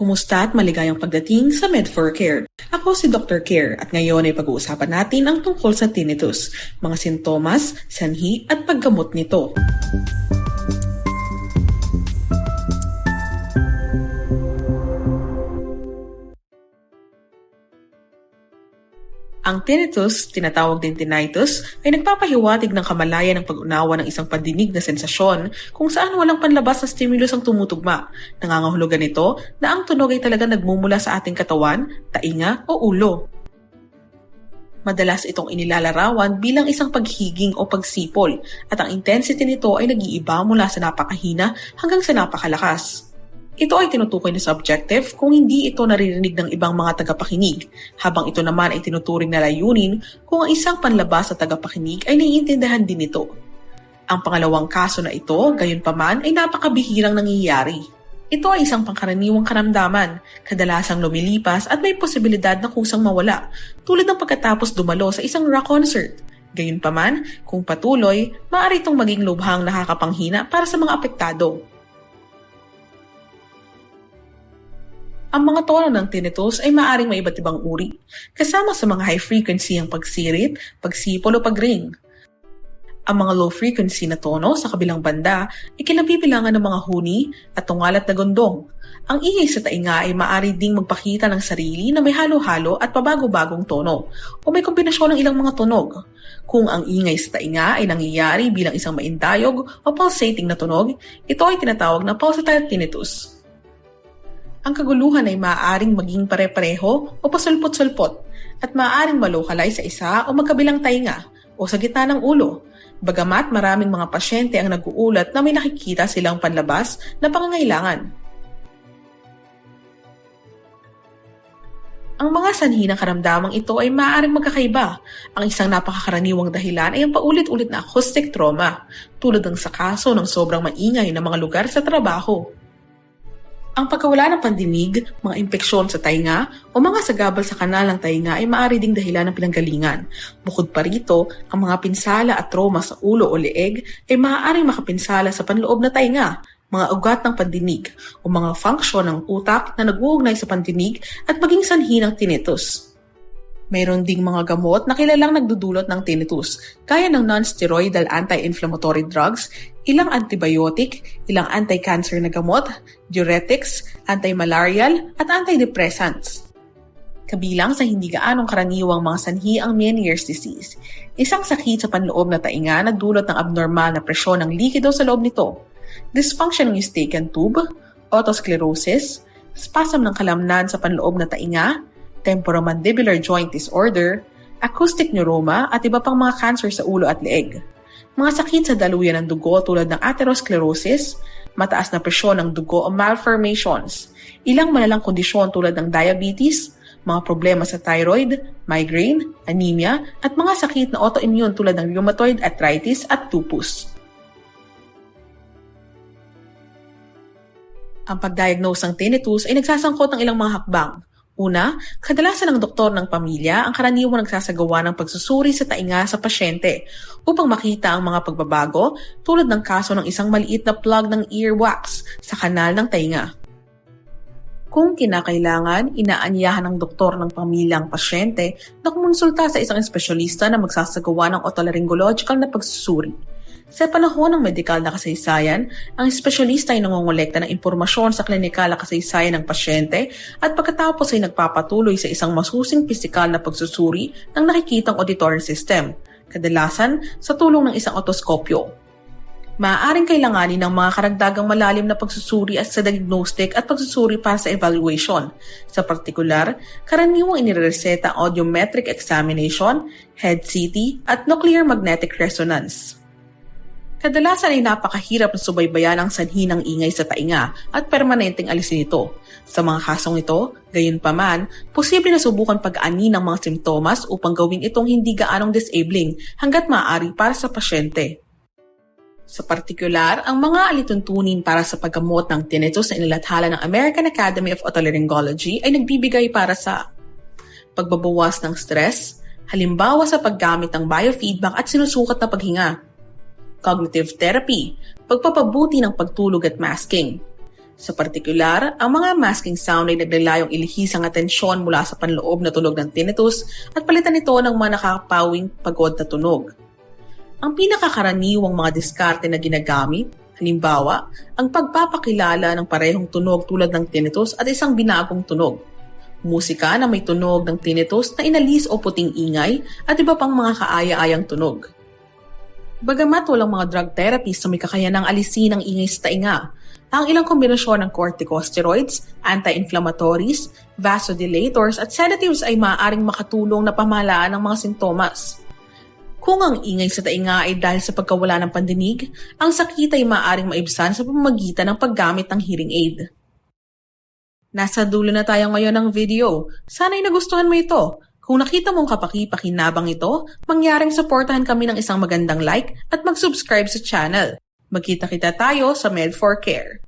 Kumusta at maligayang pagdating sa Med4Care. Ako si Dr. Care at ngayon ay pag-uusapan natin ang tungkol sa tinnitus, mga sintomas, sanhi at paggamot nito. Ang tinnitus, tinatawag din tinnitus, ay nagpapahiwatig ng kamalayan ng pag-unawa ng isang pandinig na sensasyon kung saan walang panlabas na stimulus ang tumutugma. Nangangahulugan nito na ang tunog ay talaga nagmumula sa ating katawan, tainga o ulo. Madalas itong inilalarawan bilang isang paghiging o pagsipol at ang intensity nito ay nag-iiba mula sa napakahina hanggang sa napakalakas. Ito ay tinutukoy na subjective kung hindi ito naririnig ng ibang mga tagapakinig, habang ito naman ay tinuturing na layunin kung ang isang panlabas sa tagapakinig ay naiintindihan din ito. Ang pangalawang kaso na ito, gayon pa man, ay napakabihirang nangyayari. Ito ay isang pangkaraniwang karamdaman, kadalasang lumilipas at may posibilidad na kusang mawala, tulad ng pagkatapos dumalo sa isang rock concert. Gayunpaman, kung patuloy, maaari itong maging lubhang nakakapanghina para sa mga apektado. Ang mga tono ng tinnitus ay maaaring may iba't ibang uri, kasama sa mga high frequency ang pagsirit, pagsipol o pagring. Ang mga low frequency na tono sa kabilang banda ay kinabibilangan ng mga huni at tungalat na gondong. Ang ingay sa tainga ay maaari ding magpakita ng sarili na may halo-halo at pabago-bagong tono o may kombinasyon ng ilang mga tunog. Kung ang ingay sa tainga ay nangyayari bilang isang maindayog o pulsating na tunog, ito ay tinatawag na pulsatile tinnitus. Ang kaguluhan ay maaaring maging pare-pareho o pasulpot-sulpot at maaaring malokalay sa isa o magkabilang tainga o sa gitna ng ulo. Bagamat maraming mga pasyente ang nag-uulat na may nakikita silang panlabas na pangangailangan. Ang mga sanhi ng karamdamang ito ay maaaring magkakaiba. Ang isang napakakaraniwang dahilan ay ang paulit-ulit na acoustic trauma, tulad ng sa kaso ng sobrang maingay na mga lugar sa trabaho. Ang pagkawala ng pandinig, mga impeksyon sa tainga o mga sagabal sa kanal ng tainga ay maaari ding dahilan ng pinanggalingan. Bukod pa rito, ang mga pinsala at trauma sa ulo o leeg ay maaaring makapinsala sa panloob na tainga, mga ugat ng pandinig o mga function ng utak na nag-uugnay sa pandinig at maging sanhi ng tinnitus. Mayroon ding mga gamot na kilalang nagdudulot ng tinnitus, gaya ng non-steroidal anti-inflammatory drugs, ilang antibiotic, ilang anti-cancer na gamot, diuretics, anti-malarial, at antidepressants. Kabilang sa hindi gaanong karaniwang mga sanhi ang Meniere's disease, isang sakit sa panloob na tainga na dulot ng abnormal na presyon ng likido sa loob nito, dysfunction ng eustachian tube, otosclerosis, spasm ng kalamnan sa panloob na tainga, temporomandibular joint disorder, acoustic neuroma at iba pang mga cancer sa ulo at leeg. Mga sakit sa daluyan ng dugo tulad ng atherosclerosis, mataas na presyon ng dugo o malformations, ilang malalang kondisyon tulad ng diabetes, mga problema sa thyroid, migraine, anemia, at mga sakit na autoimmune tulad ng rheumatoid arthritis at lupus. Ang pagdiagnose ng tinnitus ay nagsasangkot ng ilang mga hakbang, Una, kadalasan ng doktor ng pamilya ang karaniwang nagsasagawa ng pagsusuri sa tainga sa pasyente upang makita ang mga pagbabago tulad ng kaso ng isang maliit na plug ng earwax sa kanal ng tainga. Kung kinakailangan, inaanyahan ng doktor ng pamilya ang pasyente na kumonsulta sa isang espesyalista na magsasagawa ng otolaryngological na pagsusuri sa panahon ng medikal na kasaysayan, ang espesyalista ay nangongolekta ng impormasyon sa klinikal na kasaysayan ng pasyente at pagkatapos ay nagpapatuloy sa isang masusing pisikal na pagsusuri ng nakikitang auditory system, kadalasan sa tulong ng isang otoskopyo. Maaaring kailanganin ng mga karagdagang malalim na pagsusuri at sa diagnostic at pagsusuri para sa evaluation. Sa partikular, karaniwang inireseta audiometric examination, head CT, at nuclear magnetic resonance. Kadalasan ay napakahirap na subaybayan ang sanhi ng ingay sa tainga at permanenteng alisin ito. Sa mga kasong ito, gayon pa man, posible na subukan pag-ani ng mga simptomas upang gawin itong hindi gaanong disabling hanggat maaari para sa pasyente. Sa partikular, ang mga alituntunin para sa paggamot ng tinnitus na inilathala ng American Academy of Otolaryngology ay nagbibigay para sa pagbabawas ng stress, halimbawa sa paggamit ng biofeedback at sinusukat na paghinga, cognitive therapy, pagpapabuti ng pagtulog at masking, Sa partikular, ang mga masking sound ay naglalayong ilihis ang atensyon mula sa panloob na tunog ng tinnitus at palitan ito ng mga nakakapawing pagod na tunog. Ang pinakakaraniwang mga diskarte na ginagamit, halimbawa, ang pagpapakilala ng parehong tunog tulad ng tinnitus at isang binagong tunog. Musika na may tunog ng tinnitus na inalis o puting ingay at iba pang mga kaaya-ayang tunog. Bagamat walang mga drug therapies na may kakayanang alisin ang ingay sa tainga, ang ilang kombinasyon ng corticosteroids, anti-inflammatories, vasodilators at sedatives ay maaaring makatulong na pamahalaan ng mga sintomas. Kung ang ingay sa tainga ay dahil sa pagkawala ng pandinig, ang sakit ay maaaring maibsan sa pamamagitan ng paggamit ng hearing aid. Nasa dulo na tayo ngayon ng video. Sana'y nagustuhan mo ito. Kung nakita mong kapaki-pakinabang ito, mangyaring supportahan kami ng isang magandang like at mag-subscribe sa channel. Magkita-kita tayo sa Med4Care.